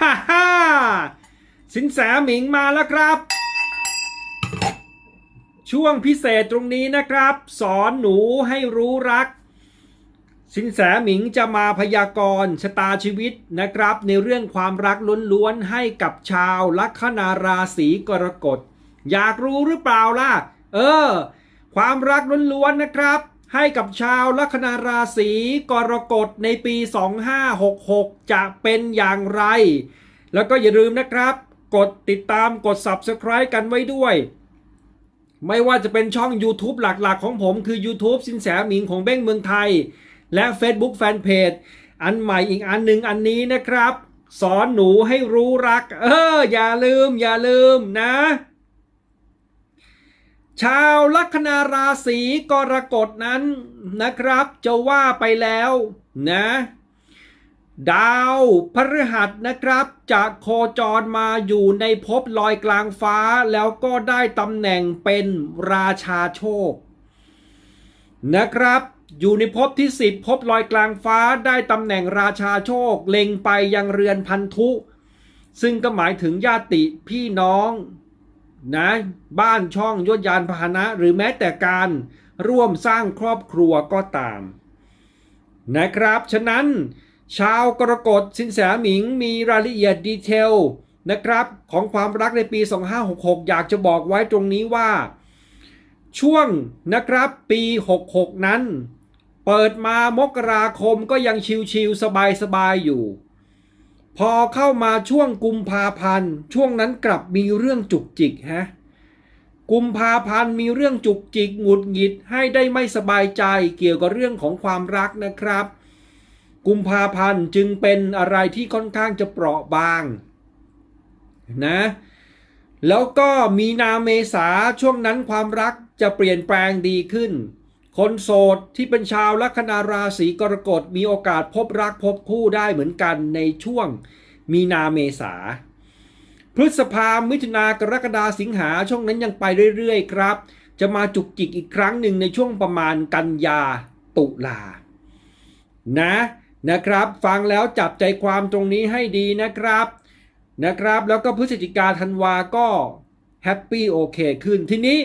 ฮ่าฮ่าสินแสหมิงมาแล้วครับ ช่วงพิเศษตรงนี้นะครับ สอนหนูให้รู้รัก สินแสหมิงจะมาพยากรณ์ชะตาชีวิตนะครับ ในเรื่องความรักล้วนๆให้กับชาวลัคนาราศีกรกฎ อยากรู้หรือเปล่าล่ะ เออ ความรักล้วนๆนะครับ ให้กับชาวลัคนาราศีกรกฎในปี 2566 จะเป็นอย่างไร แล้วก็อย่าลืมนะครับ กดติดตามกด Subscribe กันไว้ด้วย ไม่ว่าจะเป็นช่อง YouTube หลักๆ ของผมคือ YouTube สินแสหมิงของเบ้งเมืองไทย และ Facebook Fanpage อันใหม่อีกอันหนึ่งอันนี้นะครับ สอนหนูให้รู้รัก เอออย่าลืมอย่าลืมนะ ชาวลัคนาราศีกรกฎนั้นนะครับ จะว่าไปแล้วนะดาวพฤหัสนะครับจะโคจรมาอยู่ในภพลอยกลางฟ้าแล้วก็ได้ตำแหน่งเป็นราชาโชค นะครับ อยู่ในภพที่ 10ภพลอยกลางฟ้าได้ตำแหน่งราชาโชค เล็งไปยังเรือนพันธุ ซึ่งก็หมายถึงญาติพี่น้อง นะบ้านช่องยศยานพาหนะ หรือแม้แต่การร่วมสร้างครอบครัวก็ตาม นะครับ ฉะนั้น ชาวกรกฎสินแสหมิงมีรายละเอียดดีเทลนะครับของความรักในปี 2566 อยากจะบอกไว้ตรงนี้ว่า ช่วงนะครับปี 66 นั้น เปิดมามกราคมก็ยังชิวๆสบายๆอยู่ พอเข้ามาช่วงกุมภาพันธ์ช่วงนั้นกลับมีเรื่องจุกจิกฮะกุมภาพันธ์มีเรื่องจุกจิกหงุดหงิดให้ได้ไม่สบายใจเกี่ยวกับเรื่องของความรักนะครับ กุมภาพันธ์จึงเป็นอะไรที่ค่อนข้างจะเปราะบางนะแล้วก็มีนาเมษาช่วงนั้นความรักจะเปลี่ยนแปลงดีขึ้น คนโสดที่เป็นชาวลัคนาราศีกรกฎมีโอกาสพบรักพบคู่ได้เหมือนกันในช่วงมีนาเมษา พฤษภามิถุนากรกฎาสิงหาช่วงนั้นยังไปเรื่อยๆครับ จะมาจุกจิกอีกครั้งหนึ่งในช่วงประมาณกันยาตุลา นะนะครับ ฟังแล้วจับใจความตรงนี้ให้ดีนะครับนะครับ แล้วก็พฤศจิกาธันวาก็แฮปปี้โอเคขึ้นทีนี้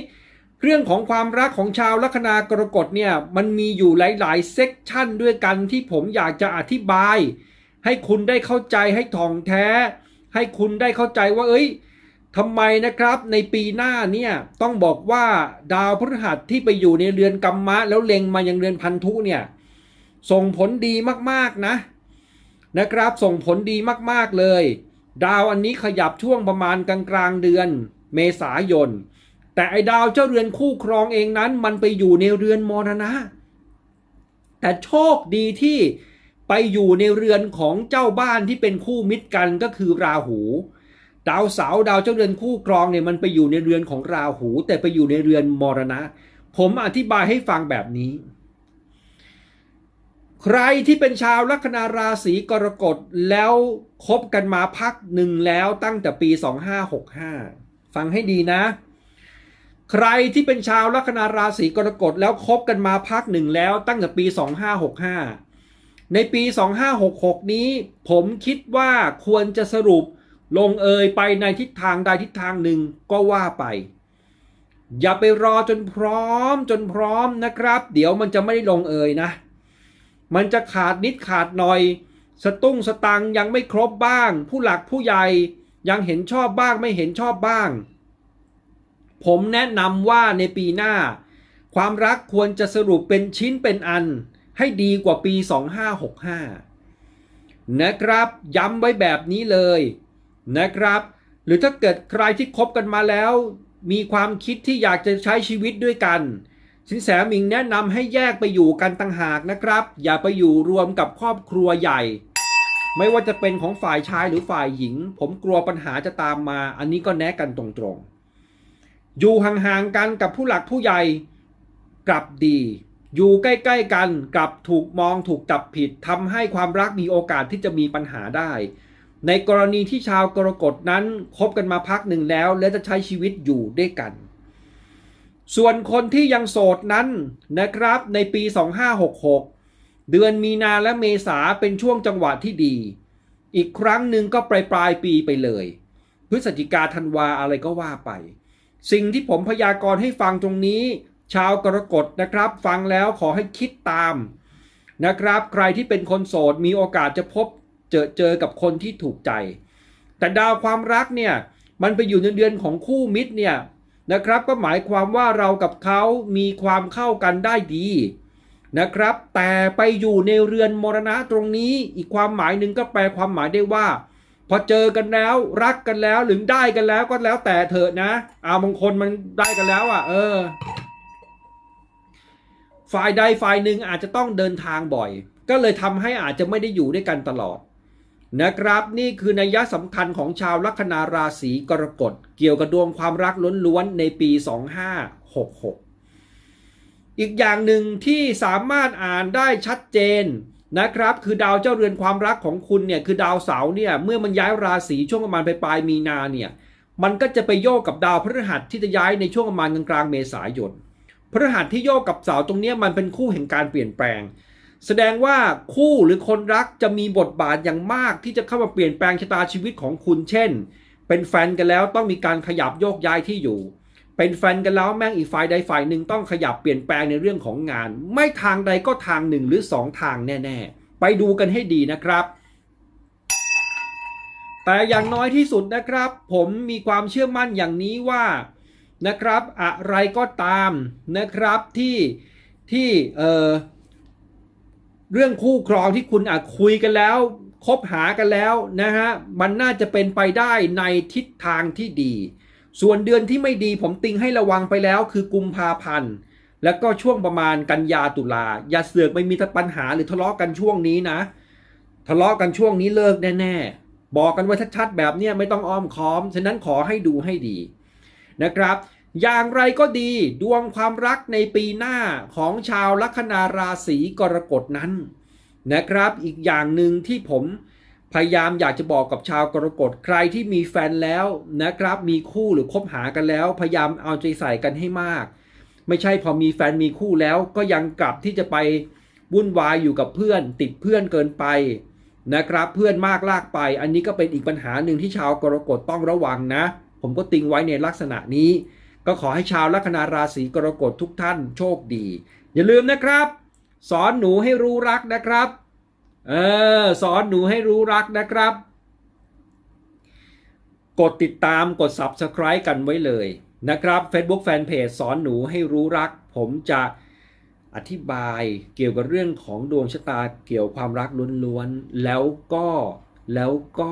เรื่องของความรักของชาวลัคนากรกฎเนี่ยมันมีอยู่หลาย ๆ เซกชันด้วยกันที่ผมอยากจะอธิบาย ให้คุณได้เข้าใจให้ถ่องแท้ ให้คุณได้เข้าใจว่า เอ้ยทำไมนะครับในปีหน้าเนี่ยต้องบอกว่าดาวพฤหัสที่ไปอยู่ในเรือนกัมมะ แล้วเล็งมายังเรือนพันธุเนี่ยส่งผลดีมากๆนะนะครับ ส่งผลดีมากๆเลย ดาวอันนี้ขยับช่วงประมาณกลางกลางๆเดือน เมษายน แต่ไอ้ดาวเจ้าเรือนคู่ครองเองนั้น มันไปอยู่ในเรือนมรณะ แต่โชคดีที่ไปอยู่ในเรือนของเจ้าบ้านที่เป็นคู่มิตรกันก็คือราหู ดาวเสาดาวเจ้าเรือนคู่ครองเนี่ยมันไปอยู่ในเรือนของราหู แต่ไปอยู่ในเรือนมรณะ ผมอธิบายให้ฟังแบบนี้ ใครที่เป็นชาวลัคนาราศีกรกฎแล้วคบกันมาพักหนึ่งแล้วตั้งแต่ปี 2565 ฟังให้ดีนะ ใครที่เป็นชาวลัคนาราศีกรกฎแล้วคบกันมาพักหนึ่งแล้วตั้งแต่ปี 2565 ในปี 2566 นี้ ผมคิดว่าควรจะสรุปลงเอยไปในทิศทางใดทิศทางหนึ่งก็ว่าไป อย่าไปรอจนพร้อมจนพร้อมนะครับ เดี๋ยวมันจะไม่ได้ลงเอยนะ มันจะขาดนิดขาดหน่อย สตุ้งสตังยังไม่ครบบ้าง ผู้หลักผู้ใหญ่ยังเห็นชอบบ้างไม่เห็นชอบบ้าง ผมแนะนำว่าในปีหน้า ความรักควรจะสรุปเป็นชิ้นเป็นอันให้ดีกว่าปี 2565 นะครับ ย้ำไว้แบบนี้เลยนะครับ หรือถ้าเกิดใครที่คบกันมาแล้ว มีความคิดที่อยากจะใช้ชีวิตด้วยกัน สินแสมิงแนะนำให้แยกไปอยู่กันต่างหากนะครับ อย่าไปอยู่รวมกับครอบครัวใหญ่ ไม่ว่าจะเป็นของฝ่ายชายหรือฝ่ายหญิง ผมกลัวปัญหาจะตามมา อันนี้ก็แนะกันตรงๆ อยู่ห่างๆกันกับผู้หลักผู้ใหญ่กลับดี อยู่ใกล้ๆกันกลับถูกมองถูกจับผิดทำให้ความรักมีโอกาสที่จะมีปัญหาได้ ในกรณีที่ชาวกรกฎนั้นคบกันมาพักหนึ่งแล้ว และจะใช้ชีวิตอยู่ด้วยกัน ส่วนคนที่ยังโสดนั้นนะครับในปี 2566 เดือนมีนาและเมษาเป็นช่วงจังหวะที่ดี อีกครั้งหนึ่งก็ปลายปลายปีไปเลย พฤศจิกาธันวาอะไรก็ว่าไป สิ่งที่ผมพยากรณ์ให้ฟังตรงนี้ ชาวกรกฎนะครับ ฟังแล้วขอให้คิดตามนะครับ ใครที่เป็นคนโสดมีโอกาสจะพบเจอเจอกับคนที่ถูกใจ แต่ดาวความรักเนี่ยมันไปอยู่ในเดือนของคู่มิตรเนี่ยนะครับก็หมายความว่าเรากับเขามีความเข้ากันได้ดีนะครับ แต่ไปอยู่ในเรือนมรณะตรงนี้ อีกความหมายหนึ่งก็แปลความหมายได้ว่า พอเจอกันแล้วรักกันแล้วหรือได้กันแล้วก็แล้วแต่เถอะนะเอาบางคนมันได้กันแล้วอะ เออ ฝ่ายใดฝ่ายหนึ่งอาจจะต้องเดินทางบ่อย ก็เลยทำให้อาจจะไม่ได้อยู่ด้วยกันตลอด นะครับ นี่คือนัยยะสำคัญของชาวลัคนาราศีกรกฎเกี่ยวกับดวงความรักล้วนๆในปี 2566 อีกอย่างหนึ่งที่สามารถอ่านได้ชัดเจน นะครับ คือดาวเจ้าเรือนความรักของคุณเนี่ยคือดาวเสาเนี่ยเมื่อมันย้ายราศีช่วงประมาณปลายมีนาเนี่ยมันก็จะไปโยกกับดาวพฤหัสที่จะย้ายในช่วงประมาณกลางเมษายนพฤหัสที่โยกกับเสาตรงนี้มันเป็นคู่แห่งการเปลี่ยนแปลง แสดงว่าคู่หรือคนรักจะมีบทบาทอย่างมากที่จะเข้ามาเปลี่ยนแปลงชะตาชีวิตของคุณเช่น เป็นแฟนกันแล้วต้องมีการขยับโยกย้ายที่อยู่ เป็นแฟนกันแล้วแม่งอีกฝ่ายใดฝ่ายหนึ่งต้องขยับเปลี่ยนแปลงในเรื่องของงาน ไม่ทางใดก็ทางหนึ่งหรือสองทางแน่ๆ ไปดูกันให้ดีนะครับ แต่อย่างน้อยที่สุดนะครับ ผมมีความเชื่อมั่นอย่างนี้ว่านะครับอะไรก็ตามนะครับที่ที่เอ่อเรื่องคู่ครองที่คุณอาจคุยกันแล้วคบหากันแล้วนะฮะมันน่าจะเป็นไปได้ในทิศทางที่ดี ส่วนเดือนที่ไม่ดีผมติงให้ระวังไปแล้วคือกุมภาพันธ์ แล้วก็ช่วงประมาณกันยาตุลา อย่าเสือกไม่มีปัญหาหรือทะเลาะกันช่วงนี้นะ ทะเลาะกันช่วงนี้เลิกแน่ๆ บอกกันไว้ชัดๆแบบเนี้ยไม่ต้องอ้อมค้อม ฉะนั้นขอให้ดูให้ดีนะครับ อย่างไรก็ดีดวงความรักในปีหน้าของชาวลัคนาราศีกรกฎนั้นนะครับ อีกอย่างหนึ่งที่ผม พยายามอยากจะบอกกับชาวกรกฎใครที่มีแฟนแล้วนะครับ มีคู่หรือคบหากันแล้ว พยายามเอาใจใส่กันให้มาก ไม่ใช่พอมีแฟนมีคู่แล้ว ก็ยังกลับที่จะไปวุ่นวายอยู่กับเพื่อน ติดเพื่อนเกินไปนะครับ เพื่อนมากลากไป อันนี้ก็เป็นอีกปัญหาหนึ่งที่ชาวกรกฎต้องระวังนะ ผมก็ติงไว้ในลักษณะนี้ ก็ขอให้ชาวลัคนาราศีกรกฎทุกท่านโชคดี อย่าลืมนะครับ สอนหนูให้รู้รักนะครับ เออสอนหนูให้รู้รักนะครับ กดติดตามกด Subscribe กันไว้เลยนะครับ Facebook Fanpage สอนหนูให้รู้รัก ผมจะอธิบายเกี่ยวกับเรื่องของดวงชะตาเกี่ยวความรักล้วนๆ แล้วก็แล้วก็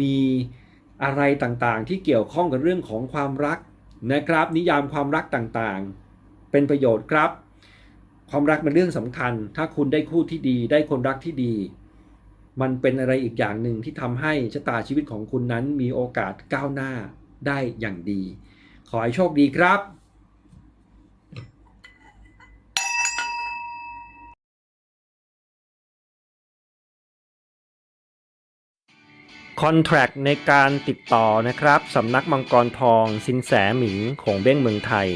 มีอะไรต่างๆ ที่เกี่ยวข้องกับเรื่องของความรักนะครับ นิยามความรักต่างๆ เป็นประโยชน์ครับ ความรักเป็นเรื่องสำคัญ ถ้าคุณได้คู่ที่ดีได้คนรักที่ดี มันเป็นอะไรอีกอย่างหนึ่งที่ทำให้ชะตาชีวิตของคุณนั้นมีโอกาสก้าวหน้าได้อย่างดี ขอให้โชคดีครับคอนแทรคในการติดต่อนะครับสำนักมังกรทองสินแสหมิงของเบ้งเมืองไทย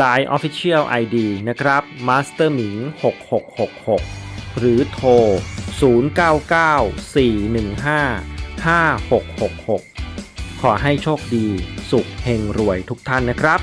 Line Official ID นะครับ Master หมิง6666 หรือโทร 0994155666 ขอให้โชคดี สุขเฮงรวยทุกท่านนะครับ